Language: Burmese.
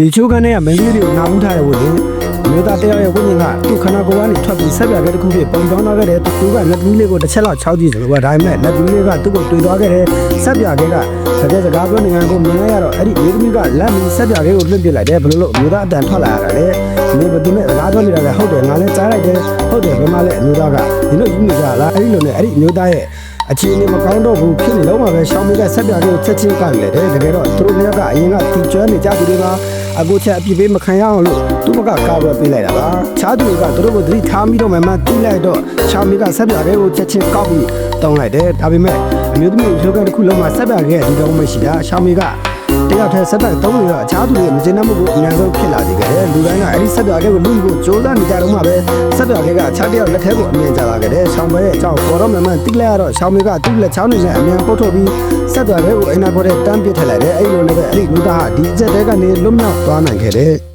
ဒီချိုးခန်းထဲကမင်းကြီးတွေကိုနာမှုထားတဲ့ဝိညာဉ်မျိုးသားတယောက်ရဲ့ဝိညာဉ်ကသူ့ခန္ဓာကိုယ်ကနေထွက်ပြီးဆက်ပြခဲ့တဲ့ခုဖြစ်ပုံတောင်းသွားခဲ့တဲ့သူကလက်သမီးလေးကိုတစ်ချက်လောက်ချောက်ကြည့်တယ်ကွာဒါပေမဲ့လက်သမီးလေးကသူ့ကိုတွေ့သွားခဲ့တဲ့ဆက်ပြခဲ့ကတကယ်စကားပြောနေငန်းကိုမြင်လိုက်ရတော့အဲ့ဒီမျိုးသမီးကလက်မီဆက်ပြခဲ့ကိုလွှင့်ပစ်လိုက်တယ်ဘယ်လိုလို့မျိုးသားအတန်ထွက်လာရတာလဲဒီဘယ်သူနဲ့စကားပြောနေတာလဲဟုတ်တယ်ငါလည်းကြားလိုက်တယ်ဟုတ်တယ်ဘယ်မှလဲမျိုးသားကဒီလိုယူနေကြလားအဲ့ဒီလိုနဲ့အဲ့ဒီမျိုးသားရဲ့အခြေအနေမကောင်းတော့ဘူးဖြစ်နေတော့မှပဲရှောင်းမီကဆက်ပြခဲ့ကိုချက်ချင်းကလည်းတယ်တကယ်တော့သူတို့လည်းကအရင်ကတီကျွမ်းနေကြသူတွေပါ အခုချက်အပြစ်ပေးမခံရအောင်လို့သူမကကာဝယ်ပေးလိုက်တာပါချားသူတွေကသူတို့ကိုသတိထားမိတော့မှမှတီးလိုက်တော့ရှောင်းမီကဆက်ပြခဲ့ကိုချက်ချင်းကောက်ပြီးတောင်းလိုက်တယ်ဒါပေမဲ့အမျိုးသမီးရုပ်ကတစ်ခုလုံးမှာဆက်ပြခဲ့ဒီတော့မရှိတာရှောင်းမီက တယောက်တည်းဆက်ပြတုံးနေတော့အခြားသူတွေမကျေနပ်မှုကိုအများဆုံးဖြစ်လာစေခဲ့တယ်လူတိုင်းကအဲ့ဒီဆက်ပြခဲ့ကိုလူကိုကြိုးစားနေကြတော့မှပဲဆက်ပြခဲ့ကအခြားတယောက်လက်ထဲကိုအမြင်ကြလာခဲ့တယ်ရှောင်းမရဲ့အကြောင်းပေါ်တော့မှမှတီးလိုက်ရတော့ရှောင်းမီကသူ့လက်ချောင်းနေနဲ့အမြန်ပုတ်ထုတ်ပြီးဆက်ပြခဲ့ကိုအိမ်နာပေါ်တဲ့တန်းပစ်ထည့်လိုက်တယ်အဲ့လိုနဲ့ပဲအဲ့ဒီလူသားဟာဒီအချက်တဲကနေလွတ်မြောက်သွားနိုင်ခဲ့တယ်